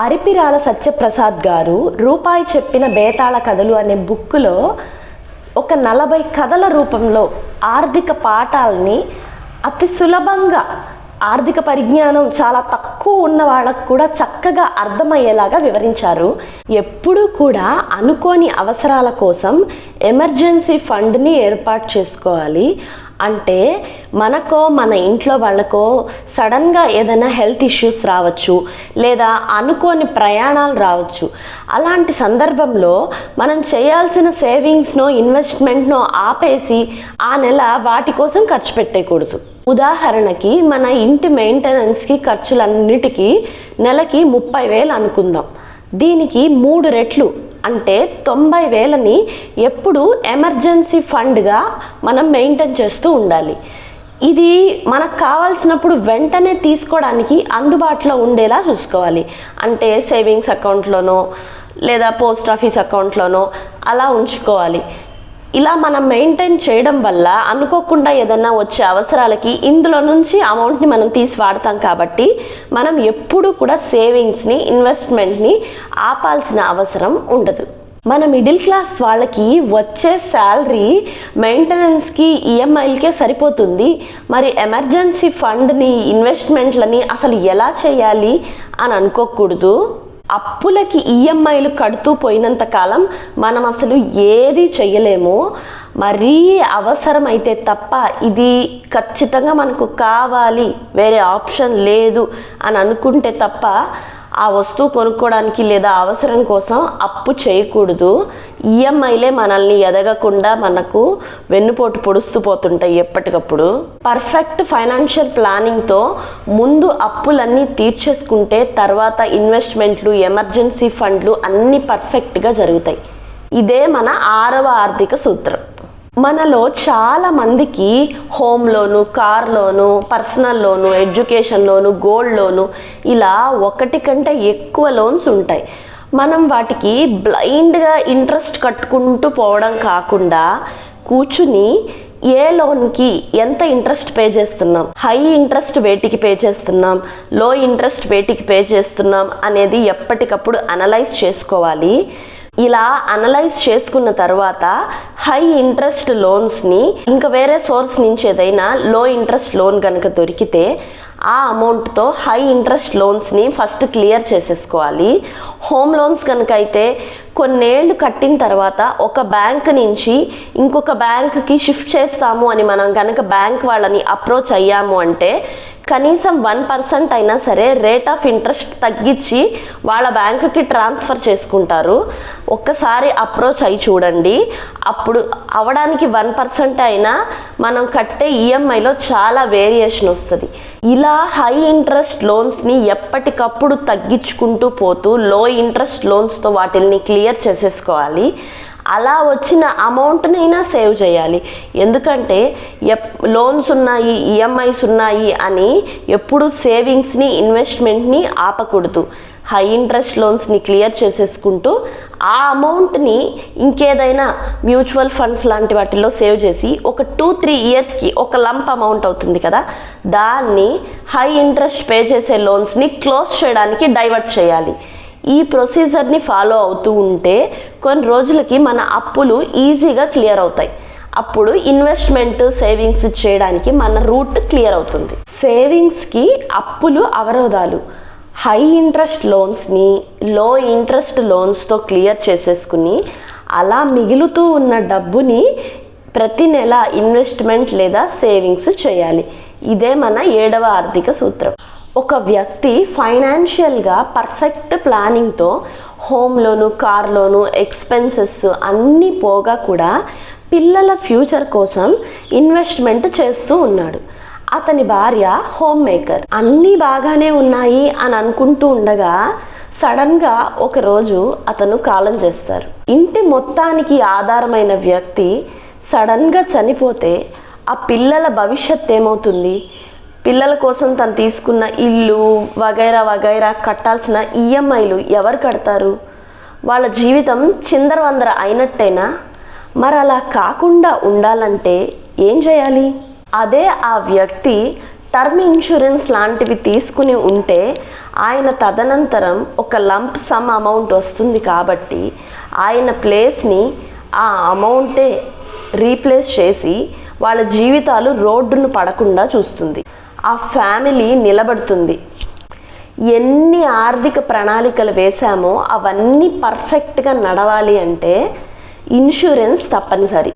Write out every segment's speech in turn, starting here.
అరిపిరాల సత్యప్రసాద్ గారు రూపాయి చెప్పిన బేతాళ కథలు అనే బుక్కులో ఒక నలభై కథల రూపంలో ఆర్థిక పాఠాలని అతి సులభంగా ఆర్థిక పరిజ్ఞానం చాలా తక్కువ ఉన్న వాళ్ళకు కూడా చక్కగా అర్థమయ్యేలాగా వివరించారు. ఎప్పుడూ కూడా అనుకోని అవసరాల కోసం ఎమర్జెన్సీ ఫండ్ని ఏర్పాటు చేసుకోవాలి. అంటే మనకో మన ఇంట్లో వాళ్ళకో సడన్గా ఏదైనా హెల్త్ ఇష్యూస్ రావచ్చు లేదా అనుకోని ప్రయాణాలు రావచ్చు. అలాంటి సందర్భంలో మనం చేయాల్సిన సేవింగ్స్నో ఇన్వెస్ట్మెంట్నో ఆపేసి ఆ నెల వాటి కోసం ఖర్చు పెట్టేయకూడదు. ఉదాహరణకి మన ఇంటి మెయింటెనెన్స్కి ఖర్చులన్నిటికీ నెలకి ముప్పై వేలు అనుకుందాం. దీనికి మూడు రెట్లు. అంటే తొంభై వేలని ఎప్పుడు ఎమర్జెన్సీ ఫండ్గా మనం మెయింటైన్ చేస్తూ ఉండాలి. ఇది మనకు కావాల్సినప్పుడు వెంటనే తీసుకోవడానికి అందుబాటులో ఉండేలా చూసుకోవాలి. అంటే సేవింగ్స్ అకౌంట్లోనో లేదా పోస్ట్ ఆఫీస్ అకౌంట్లోనో అలా ఉంచుకోవాలి. ఇలా మనం మెయింటైన్ చేయడం వల్ల అనుకోకుండా ఏదన్నా వచ్చే అవసరాలకి ఇందులో నుంచి అమౌంట్ని మనం తీసి వాడతాం కాబట్టి మనం ఎప్పుడూ కూడా సేవింగ్స్ని ఇన్వెస్ట్మెంట్ని ఆపాల్సిన అవసరం ఉండదు. మన మిడిల్ క్లాస్ వాళ్ళకి వచ్చే శాలరీ మెయింటెనెన్స్కి ఈఎంఐలకే సరిపోతుంది. మరి ఎమర్జెన్సీ ఫండ్ని ఇన్వెస్ట్మెంట్లని అసలు ఎలా చేయాలి అని అనుకోకూడదు. అప్పులకి ఈఎంఐలు కడుతూ పోయినంత కాలం మనం అసలు ఏది చెయ్యలేము. మరీ అవసరమైతే తప్ప ఇది ఖచ్చితంగా మనకు కావాలి. వేరే ఆప్షన్ లేదు అని అనుకుంటే తప్ప ఆ వస్తువు కొనుక్కోవడానికి లేదా అవసరం కోసం అప్పు చేయకూడదు. ఈఎంఐలే మనల్ని ఎదగకుండా మనకు వెన్నుపోటు పొడుస్తూ పోతుంటాయి ఎప్పటికప్పుడు. పర్ఫెక్ట్ ఫైనాన్షియల్ ప్లానింగ్తో ముందు అప్పులన్నీ తీర్చేసుకుంటే తర్వాత ఇన్వెస్ట్మెంట్లు ఎమర్జెన్సీ ఫండ్లు అన్నీ పర్ఫెక్ట్గా జరుగుతాయి. ఇదే మన ఆరవ ఆర్థిక సూత్రం. మనలో చాలా మందికి home loan car loan personal loan education loan gold loan ఇలా ఒకటి కంటే ఎక్కువ లోన్స్ ఉంటాయి. మనం వాటికి బ్లైండ్గా ఇంట్రెస్ట్ కట్టుకుంటూ పోవడం కాకుండా కూర్చుని ఏ లోన్కి ఎంత ఇంట్రెస్ట్ పే చేస్తున్నాం? హై ఇంట్రెస్ట్ వేటికి పే చేస్తున్నాం? లో ఇంట్రెస్ట్ వేటికి పే చేస్తున్నాం? అనేది ఎప్పటికప్పుడు అనలైజ్ చేసుకోవాలి. ఇలా అనలైజ్ చేసుకున్న తర్వాత హై ఇంట్రెస్ట్ లోన్స్ని ఇంకా వేరే సోర్స్ నుంచి ఏదైనా లో ఇంట్రెస్ట్ లోన్ కనుక దొరికితే ఆ అమౌంట్తో హై ఇంట్రెస్ట్ లోన్స్ని ఫస్ట్ క్లియర్ చేసేసుకోవాలి. హోమ్ లోన్స్ కనుక అయితే కొన్నేళ్ళు కట్టిన తర్వాత ఒక బ్యాంక్ నుంచి ఇంకొక బ్యాంక్కి షిఫ్ట్ చేస్తాము అని మనం కనుక బ్యాంక్ వాళ్ళని అప్రోచ్ అయ్యాము అంటే కనీసం వన్ పర్సెంట్ అయినా సరే రేట్ ఆఫ్ ఇంట్రెస్ట్ తగ్గించి వాళ్ళ బ్యాంకుకి ట్రాన్స్ఫర్ చేసుకుంటారు. ఒక్కసారి అప్రోచ్ అయి చూడండి. అప్పుడు అవడానికి వన్ పర్సెంట్ అయినా మనం కట్టే ఈఎంఐలో చాలా వేరియేషన్ వస్తుంది. ఇలా హై ఇంట్రెస్ట్ లోన్స్ని ఎప్పటికప్పుడు తగ్గించుకుంటూ పోతూ లో ఇంట్రెస్ట్ లోన్స్తో వాటిని క్లియర్ చేసేసుకోవాలి. అలా వచ్చిన అమౌంట్నైనా సేవ్ చేయాలి. ఎందుకంటే ఎప్ లోన్స్ ఉన్నాయి ఈఎంఐస్ ఉన్నాయి అని ఎప్పుడు సేవింగ్స్ని ఇన్వెస్ట్మెంట్ని ఆపకూడదు. హై ఇంట్రెస్ట్ లోన్స్ని క్లియర్ చేసేసుకుంటూ ఆ అమౌంట్ని ఇంకేదైనా మ్యూచువల్ ఫండ్స్ లాంటి వాటిల్లో సేవ్ చేసి ఒక టూ త్రీ ఇయర్స్కి ఒక లంప్ అమౌంట్ అవుతుంది కదా దాన్ని హై ఇంట్రెస్ట్ పే చేసే లోన్స్ని క్లోజ్ చేయడానికి డైవర్ట్ చేయాలి. ఈ ప్రొసీజర్ని ఫాలో అవుతూ ఉంటే కొన్ని రోజులకి మన అప్పులు ఈజీగా క్లియర్ అవుతాయి. అప్పుడు ఇన్వెస్ట్మెంట్ సేవింగ్స్ చేయడానికి మన రూట్ క్లియర్ అవుతుంది. సేవింగ్స్కి అప్పులు అవరోధాలు. హై ఇంట్రెస్ట్ లోన్స్ని లో ఇంట్రెస్ట్ లోన్స్తో క్లియర్ చేసేసుకుని అలా మిగులుతూ ఉన్న డబ్బుని ప్రతి నెల ఇన్వెస్ట్మెంట్ లేదా సేవింగ్స్ చేయాలి. ఇదే మన ఏడవ ఆర్థిక సూత్రం. ఒక వ్యక్తి ఫైనాన్షియల్గా perfect ప్లానింగ్తో home loan car loan expenses అన్నీ పోగా కూడా పిల్లల ఫ్యూచర్ కోసం ఇన్వెస్ట్మెంట్ చేస్తూ ఉన్నాడు. అతని భార్య హోమ్ మేకర్. అన్నీ బాగానే ఉన్నాయి అని అనుకుంటూ ఉండగా సడన్గా ఒకరోజు అతను కాలం చేస్తారు. ఇంటి మొత్తానికి ఆధారమైన వ్యక్తి సడన్గా చనిపోతే ఆ పిల్లల భవిష్యత్ ఏమవుతుంది పిల్లల కోసం తను తీసుకున్న ఇల్లు వగైరా వగైరా కట్టాల్సిన ఈఎంఐలు ఎవరు కడతారు? వాళ్ళ జీవితం చిందరవందర అయినట్టేనా? మరి అలా కాకుండా ఉండాలంటే ఏం చేయాలి? అదే ఆ వ్యక్తి టర్మ్ ఇన్సూరెన్స్ లాంటివి తీసుకుని ఉంటే ఆయన తదనంతరం ఒక లంప్ సమ్ అమౌంట్ వస్తుంది కాబట్టి ఆయన ప్లేస్ని ఆ అమౌంటే రీప్లేస్ చేసి వాళ్ళ జీవితాలు రోడ్డును పడకుండా చూస్తుంది. ఆ ఫ్యామిలీ నిలబడుతుంది. ఎన్ని ఆర్థిక ప్రణాళికలు వేశామో అవన్నీ పర్ఫెక్ట్గా నడవాలి అంటే ఇన్సూరెన్స్ తప్పనిసరి.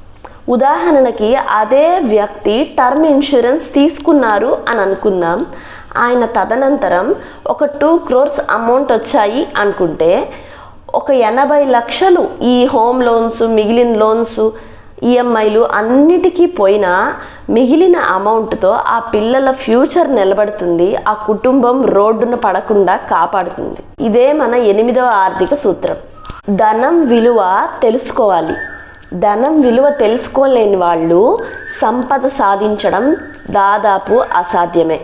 ఉదాహరణకి అదే వ్యక్తి టర్మ్ ఇన్సూరెన్స్ తీసుకున్నారు అని అనుకుందాం. ఆయన తదనంతరం ఒక టూ క్రోర్స్ అమౌంట్ వచ్చాయి అనుకుంటే ఒక ఎనభై లక్షలు ఈ హోమ్ లోన్స్ మిగిలిన లోన్స్ ఈఎంఐలు అన్నిటికీ పోయినా మిగిలిన అమౌంట్తో ఆ పిల్లల ఫ్యూచర్ నిలబడుతుంది ఆ కుటుంబం రోడ్డున పడకుండా కాపాడుతుంది. ఇదే మన ఎనిమిదవ ఆర్థిక సూత్రం. ధనం విలువ తెలుసుకోవాలి. ధనం విలువ తెలుసుకోలేని వాళ్ళు సంపద సాధించడం దాదాపు అసాధ్యమే.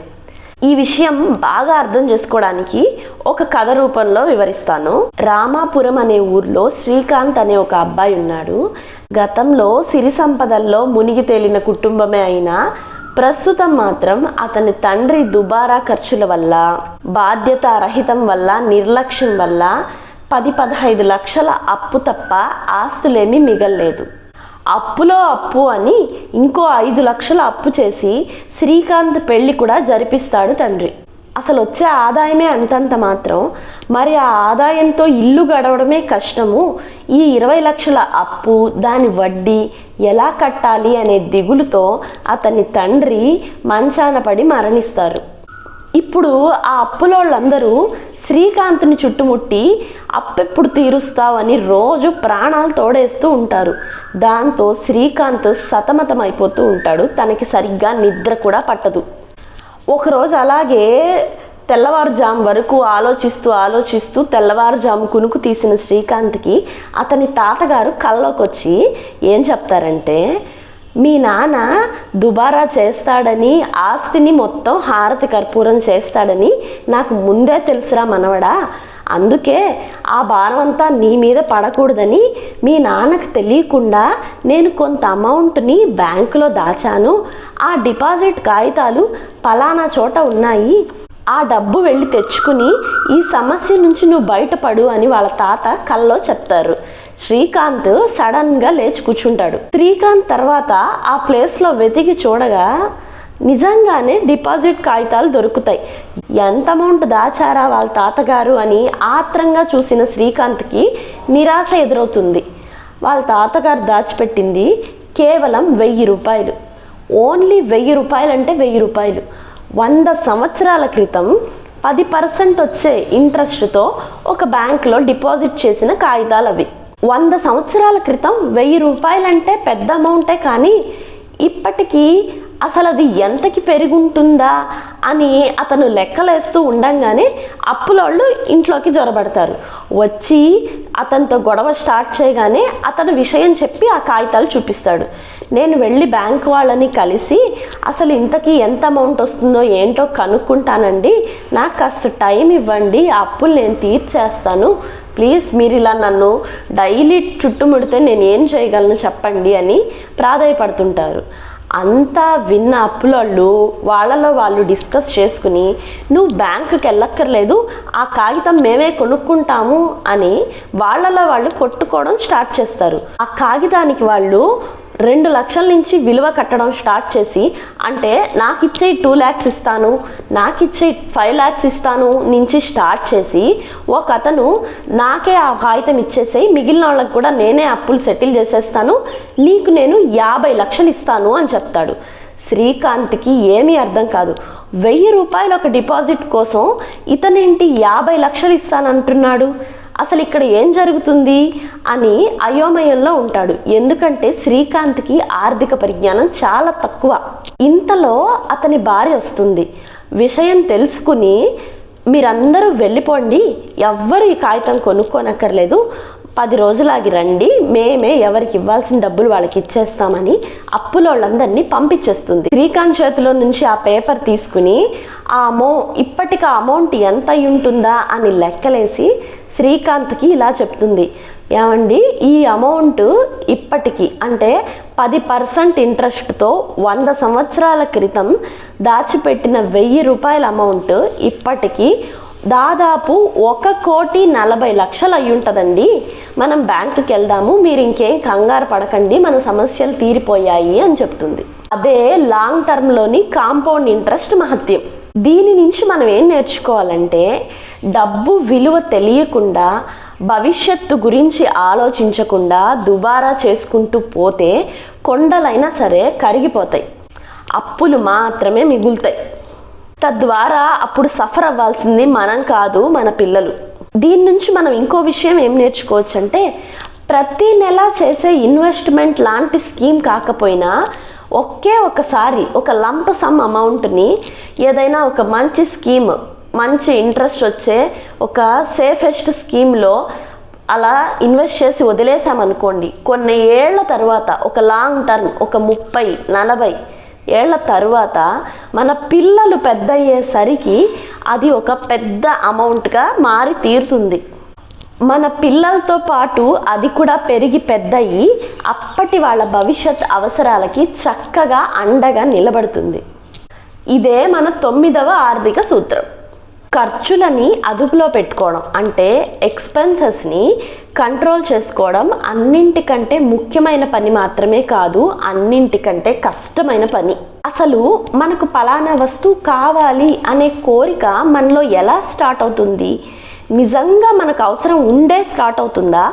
ఈ విషయం బాగా అర్థం చేసుకోవడానికి ఒక కథ రూపంలో వివరిస్తాను. రామాపురం అనే ఊర్లో శ్రీకాంత్ అనే ఒక అబ్బాయి ఉన్నాడు. గతంలో సిరి సంపదల్లో మునిగి తేలిన కుటుంబమే అయినా ప్రస్తుతం మాత్రం అతని తండ్రి దుబారా ఖర్చుల వల్ల బాధ్యత రహితం వల్ల నిర్లక్ష్యం వల్ల పది పదహైదు లక్షల అప్పు తప్ప ఆస్తులేమీ మిగల్లేదు. అప్పులో అప్పు అని ఇంకో ఐదు లక్షల అప్పు చేసి శ్రీకాంత్ పెళ్ళి కూడా జరిపిస్తాడు తండ్రి. అసలు వచ్చే ఆదాయమే అంతంత మాత్రం. మరి ఆ ఆదాయంతో ఇల్లు గడవడమే కష్టము. ఈ ఇరవై లక్షల అప్పు దాని వడ్డీ ఎలా కట్టాలి అనే దిగులుతో అతని తండ్రి మంచాన పడి మరణిస్తారు. ఇప్పుడు ఆ అప్పులోళ్ళందరూ శ్రీకాంత్ని చుట్టుముట్టి అప్పెప్పుడు తీరుస్తావని రోజు ప్రాణాలు తోడేస్తూ ఉంటారు. దాంతో శ్రీకాంత్ సతమతమైపోతూ ఉంటాడు. తనకి సరిగ్గా నిద్ర కూడా పట్టదు. ఒకరోజు అలాగే తెల్లవారుజాము వరకు ఆలోచిస్తూ ఆలోచిస్తూ తెల్లవారుజాము కునుకు తీసిన శ్రీకాంత్కి అతని తాతగారు కల్లోకి వచ్చి ఏం చెప్తారంటే మీ నాన్న దుబారా చేస్తాడని ఆస్తిని మొత్తం హారతి కర్పూరం చేస్తాడని నాకు ముందే తెలుసురా మనవడా. అందుకే ఆ భారం అంతా నీ మీద పడకూడదని మీ నాన్నకు తెలియకుండా నేను కొంత అమౌంట్ని బ్యాంకులో దాచాను. ఆ డిపాజిట్ కాగితాలు పలానా చోట ఉన్నాయి. ఆ డబ్బు వెళ్ళి తెచ్చుకుని ఈ సమస్య నుంచి నువ్వు బయటపడు అని వాళ్ళ తాత కల్లో చెప్తారు. శ్రీకాంత్ సడన్గా లేచి కూర్చుంటాడు. శ్రీకాంత్ తర్వాత ఆ ప్లేస్లో వెతికి చూడగా నిజంగానే డిపాజిట్ కాగితాలు దొరుకుతాయి. ఎంత అమౌంట్ దాచారా వాళ్ళ తాతగారు అని ఆత్రంగా చూసిన శ్రీకాంత్కి నిరాశ ఎదురవుతుంది. వాళ్ళ తాతగారు దాచిపెట్టింది కేవలం వెయ్యి రూపాయలు. ఓన్లీ వెయ్యి రూపాయలు అంటే వెయ్యి రూపాయలు. వంద సంవత్సరాల క్రితం పది పర్సెంట్ వచ్చే ఇంట్రెస్ట్తో ఒక బ్యాంకులో డిపాజిట్ చేసిన కాగితాలు అవి వంద సంవత్సరాల క్రితం వెయ్యి రూపాయలంటే పెద్ద అమౌంటే కానీ ఇప్పటికీ అసలు అది ఎంతకి పెరుగుంటుందా అని అతను లెక్కలేస్తూ ఉండంగానే అప్పులోళ్ళు ఇంట్లోకి జొరబడతారు. వచ్చి అతనితో గొడవ స్టార్ట్ చేయగానే అతను విషయం చెప్పి ఆ కాగితాలు చూపిస్తాడు. నేను వెళ్ళి బ్యాంక్ వాళ్ళని కలిసి అసలు ఇంతకీ ఎంత అమౌంట్ వస్తుందో ఏంటో కనుక్కుంటానండి. నాకు కాస్త టైం ఇవ్వండి ఆ అప్పులు నేను తీర్చేస్తాను. ప్లీజ్ మీరు ఇలా నన్ను డైలీ చుట్టుముడితే నేను ఏం చేయగలను చెప్పండి అని ప్రాధాయపడుతుంటారు. అంతా విన్న అప్పులోళ్ళు వాళ్ళలో వాళ్ళు డిస్కస్ చేసుకుని నువ్వు బ్యాంకుకి వెళ్ళక్కర్లేదు ఆ కాగితం మేమే కొనుక్కుంటాము అని వాళ్ళలో వాళ్ళు కొట్టుకోవడం స్టార్ట్ చేస్తారు. ఆ కాగితానికి వాళ్ళు రెండు లక్షల నుంచి విలువ కట్టడం స్టార్ట్ చేసి అంటే నాకు ఇచ్చే టూ ల్యాక్స్ ఇస్తాను నాకు ఇచ్చే ఫైవ్ ల్యాక్స్ ఇస్తాను నుంచి స్టార్ట్ చేసి ఒక అతను నాకే ఆ కాగితం ఇచ్చేసేయి మిగిలిన వాళ్ళకి కూడా నేనే అప్పులు సెటిల్ చేసేస్తాను నీకు నేను యాభై లక్షలు ఇస్తాను అని చెప్తాడు. శ్రీకాంత్కి ఏమీ అర్థం కాదు. వెయ్యి రూపాయల ఒక డిపాజిట్ కోసం ఇతనేంటి యాభై లక్షలు ఇస్తానంటున్నాడు? అసలు ఇక్కడ ఏం జరుగుతుంది అని అయోమయంలో ఉంటాడు. ఎందుకంటే శ్రీకాంత్కి ఆర్థిక పరిజ్ఞానం చాలా తక్కువ. ఇంతలో అతని భార్య వస్తుంది. విషయం తెలుసుకుని మీరందరూ వెళ్ళిపోండి. ఎవ్వరు ఈ కాగితం కొనుక్కోనక్కర్లేదు. పది రోజులాగి రండి మేమే ఎవరికి ఇవ్వాల్సిన డబ్బులు వాళ్ళకి ఇచ్చేస్తామని అప్పులోళ్ళందరినీ పంపించేస్తుంది. శ్రీకాంత్ చేతిలో నుంచి ఆ పేపర్ తీసుకుని ఆ అమౌ ఇప్పటికి ఆ అమౌంట్ ఎంత ఉంటుందా అని లెక్కలేసి శ్రీకాంత్కి ఇలా చెప్తుంది. ఏమండి ఈ అమౌంట్ ఇప్పటికి అంటే పది పర్సెంట్ ఇంట్రెస్ట్తో వంద సంవత్సరాల క్రితం దాచిపెట్టిన వెయ్యి రూపాయల అమౌంట్ ఇప్పటికి దాదాపు ఒక కోటి నలభై లక్షలు అయి ఉంటుందండి మనం బ్యాంకుకి వెళ్దాము మీరు ఇంకేం కంగారు పడకండి మన సమస్యలు తీరిపోయాయి అని చెప్తుంది. అదే లాంగ్ టర్మ్లోని కాంపౌండ్ ఇంట్రెస్ట్ మహత్యం. దీని నుంచి మనం ఏం నేర్చుకోవాలంటే డబ్బు విలువ తెలియకుండా భవిష్యత్తు గురించి ఆలోచించకుండా దుబారా చేసుకుంటూ పోతే కొండలైనా సరే కరిగిపోతాయి. అప్పులు మాత్రమే మిగులుతాయి. తద్వారా అప్పుడు సఫర్ అవ్వాల్సింది మనం కాదు మన పిల్లలు. దీని నుంచి మనం ఇంకో విషయం ఏం నేర్చుకోవచ్చు అంటే ప్రతి నెల చేసే ఇన్వెస్ట్మెంట్ లాంటి స్కీమ్ కాకపోయినా ఒకే ఒకసారి ఒక లంప్ సమ్ అమౌంట్ని ఏదైనా ఒక మంచి స్కీమ్ మంచి ఇంట్రెస్ట్ వచ్చే ఒక సేఫెస్ట్ స్కీమ్లో అలా ఇన్వెస్ట్ చేసి వదిలేసామనుకోండి కొన్ని ఏళ్ళ తర్వాత ఒక లాంగ్ టర్మ్ ఒక ముప్పై నలభై ఏళ్ళ తరువాత మన పిల్లలు పెద్ద అయ్యేసరికి అది ఒక పెద్ద అమౌంట్గా మారి తీరుతుంది. మన పిల్లలతో పాటు అది కూడా పెరిగి పెద్దయి అప్పటి వాళ్ళ భవిష్యత్ అవసరాలకి చక్కగా అండగా నిలబడుతుంది. ఇదే మన తొమ్మిదవ ఆర్థిక సూత్రం. ఖర్చులని అదుపులో పెట్టుకోవడం అంటే ఎక్స్పెన్సెస్ని కంట్రోల్ చేసుకోవడం అన్నింటికంటే ముఖ్యమైన పని మాత్రమే కాదు అన్నింటికంటే కష్టమైన పని. అసలు మనకు పలానా వస్తువు కావాలి అనే కోరిక మనలో ఎలా స్టార్ట్ అవుతుంది? నిజంగా మనకు అవసరం ఉండే స్టార్ట్ అవుతుందా?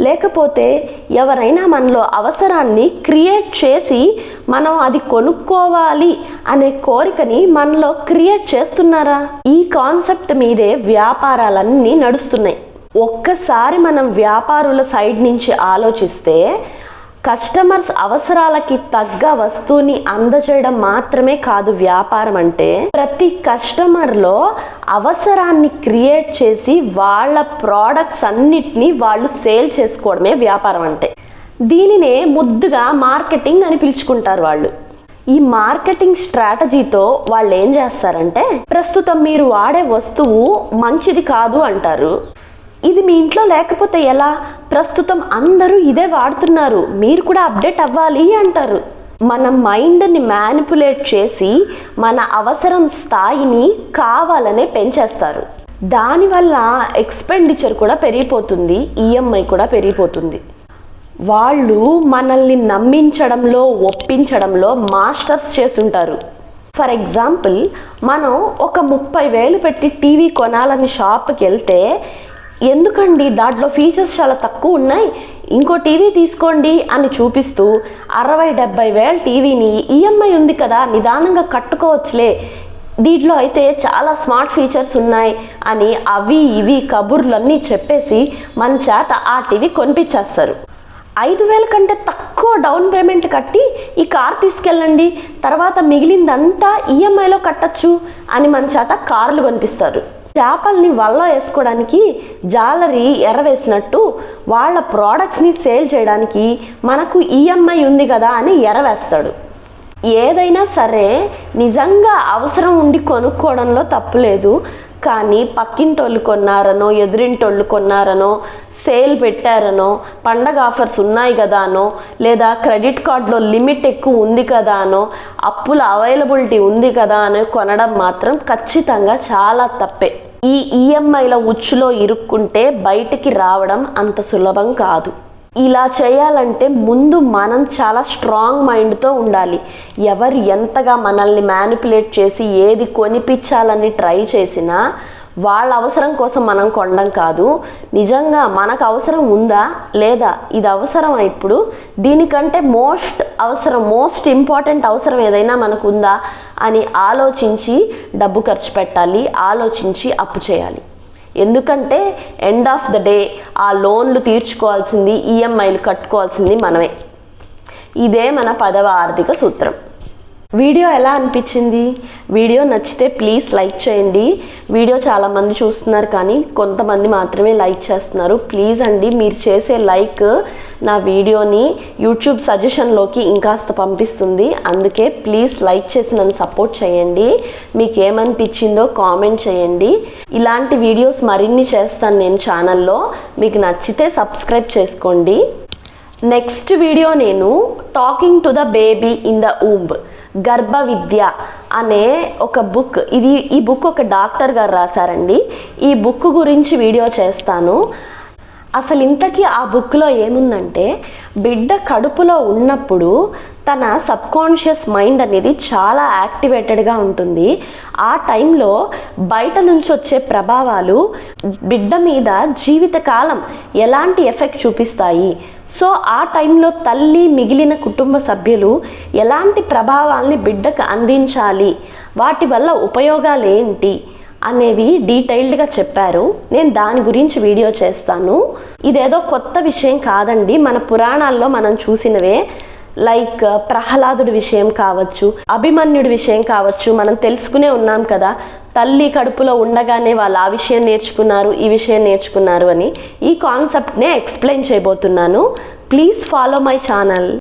లేకపోతే ఎవరైనా మనలో అవసరాన్ని క్రియేట్ చేసి మనం అది కొనుక్కోవాలి అనే కోరికని మనలో క్రియేట్ చేస్తున్నారా? ఈ కాన్సెప్ట్ మీదే వ్యాపారాలన్నీ నడుస్తున్నాయి. ఒక్కసారి మనం వ్యాపారుల సైడ్ నుంచి ఆలోచిస్తే కస్టమర్స్ అవసరాలకి తగ్గ వస్తువుని అందజేయడం మాత్రమే కాదు వ్యాపారం అంటే ప్రతి కస్టమర్లో అవసరాన్ని క్రియేట్ చేసి వాళ్ళ ప్రోడక్ట్స్ అన్నిటినీ వాళ్ళు సేల్ చేసుకోవడమే వ్యాపారం అంటే. దీనినే ముద్దుగా మార్కెటింగ్ అని పిలుచుకుంటారు వాళ్ళు. ఈ మార్కెటింగ్ స్ట్రాటజీతో వాళ్ళు ఏం చేస్తారంటే ప్రస్తుతం మీరు వాడే వస్తువు మంచిది కాదు అంటారు. ఇది మీ ఇంట్లో లేకపోతే ఎలా? ప్రస్తుతం అందరూ ఇదే వాడుతున్నారు. మీరు కూడా అప్డేట్ అవ్వాలి అంటారు. మన మైండ్ని మ్యానిపులేట్ చేసి మన అవసరం స్థాయిని కావాలనే పెంచేస్తారు. దానివల్ల ఎక్స్పెండిచర్ కూడా పెరిగిపోతుంది ఈఎంఐ కూడా పెరిగిపోతుంది. వాళ్ళు మనల్ని నమ్మించడంలో ఒప్పించడంలో మాస్టర్స్ చేస్తుంటారు. ఫర్ ఎగ్జాంపుల్ మనం ఒక ముప్పై వేలు పెట్టి టీవీ కొనాలని షాప్కి వెళ్తే ఎందుకండి దాంట్లో ఫీచర్స్ చాలా తక్కువ ఉన్నాయి? ఇంకో టీవీ తీసుకోండి అని చూపిస్తూ అరవై డెబ్బై వేల టీవీని ఈఎంఐ ఉంది కదా నిదానంగా కట్టుకోవచ్చులే. దీంట్లో అయితే చాలా స్మార్ట్ ఫీచర్స్ ఉన్నాయి అని అవి ఇవి కబుర్లన్నీ చెప్పేసి మన చేత ఆ టీవీ కొనిపించేస్తారు. ఐదు వేల కంటే తక్కువ డౌన్ పేమెంట్ కట్టి ఈ కార్ తీసుకెళ్ళండి. తర్వాత మిగిలిందంతా ఈఎంఐలో కట్టచ్చు అని మన చేత కార్లు కొనిపిస్తారు. చేపల్ని వల్ల వేసుకోవడానికి జాలరీ ఎరవేసినట్టు వాళ్ళ ప్రోడక్ట్స్ని సేల్ చేయడానికి మనకు ఈఎంఐ ఉంది కదా అని ఎరవేస్తాడు ఏదైనా సరే నిజంగా అవసరం ఉండి కొనుక్కోవడంలో తప్పులేదు కానీ పక్కింటోళ్ళు కొన్నారనో ఎదురింటోళ్ళు కొన్నారనో సేల్ పెట్టారనో పండగ ఆఫర్స్ ఉన్నాయి కదా అనో లేదా క్రెడిట్ కార్డులో లిమిట్ ఎక్కువ ఉంది కదా అనో అప్పుల అవైలబిలిటీ ఉంది కదా అని కొనడం మాత్రం ఖచ్చితంగా చాలా తప్పే. ఈ ఈఎంఐల ఉచ్చులో ఇరుక్కుంటే బయటికి రావడం అంత సులభం కాదు. ఇలా చేయాలంటే ముందు మనం చాలా స్ట్రాంగ్ మైండ్తో ఉండాలి. ఎవరు ఎంతగా మనల్ని మ్యానిపులేట్ చేసి ఏది కొనిపించాలని ట్రై చేసినా వాళ్ళ అవసరం కోసం మనం కొనడం కాదు. నిజంగా మనకు అవసరం ఉందా? లేదా? ఇది అవసరం ఇప్పుడు? దీనికంటే మోస్ట్ అవసరం మోస్ట్ ఇంపార్టెంట్ అవసరం ఏదైనా మనకు ఉందా? అని ఆలోచించి డబ్బు ఖర్చు పెట్టాలి ఆలోచించి అప్పు చేయాలి. ఎందుకంటే ఎండ్ ఆఫ్ ద డే ఆ లోన్లు తీర్చుకోవాల్సింది ఈఎంఐలు కట్టుకోవాల్సింది మనమే. ఇదే మన పదవ ఆర్థిక సూత్రం. వీడియో ఎలా అనిపించింది? వీడియో నచ్చితే ప్లీజ్ లైక్ చేయండి. వీడియో చాలామంది చూస్తున్నారు కానీ కొంతమంది మాత్రమే లైక్ చేస్తున్నారు. ప్లీజ్ అండి మీరు చేసే లైక్ నా వీడియోని యూట్యూబ్ సజెషన్లోకి ఇంకాస్త పంపిస్తుంది. అందుకే ప్లీజ్ లైక్ చేసి నన్ను సపోర్ట్ చేయండి. మీకు ఏమనిపించిందో కామెంట్ చేయండి. ఇలాంటి వీడియోస్ మరిన్ని చేస్తాను నేను ఛానల్లో. మీకు నచ్చితే సబ్స్క్రైబ్ చేసుకోండి. నెక్స్ట్ వీడియో నేను talking to the baby in the womb. గర్భ విద్య అనే ఒక బుక్. ఇది ఈ బుక్ ఒక డాక్టర్ గారు రాశారండి. ఈ బుక్ గురించి వీడియో చేస్తాను. అసలు ఇంతకీ ఆ బుక్లో ఏముందంటే బిడ్డ కడుపులో ఉన్నప్పుడు తన సబ్కాన్షియస్ మైండ్ అనేది చాలా యాక్టివేటెడ్గా ఉంటుంది. ఆ టైంలో బయట నుంచి వచ్చే ప్రభావాలు బిడ్డ మీద జీవితకాలం ఎలాంటి ఎఫెక్ట్ చూపిస్తాయి? సో ఆ టైంలో తల్లి మిగిలిన కుటుంబ సభ్యులు ఎలాంటి ప్రభావాల్ని బిడ్డకు అందించాలి? వాటి వల్ల ఉపయోగాలు ఏంటి? అనేవి డీటెయిల్డ్గా చెప్పారు. నేను దాని గురించి వీడియో చేస్తాను. ఇదేదో కొత్త విషయం కాదండి. మన పురాణాల్లో మనం చూసినవే. లైక్ ప్రహ్లాదుడి విషయం కావచ్చు అభిమన్యుడి విషయం కావచ్చు మనం తెలుసుకునే ఉన్నాం కదా. తల్లి కడుపులో ఉండగానే వాళ్ళు ఆ విషయం నేర్చుకున్నారు ఈ విషయం నేర్చుకున్నారు అని ఈ కాన్సెప్ట్నే ఎక్స్ప్లెయిన్ చేయబోతున్నాను. Please follow my channel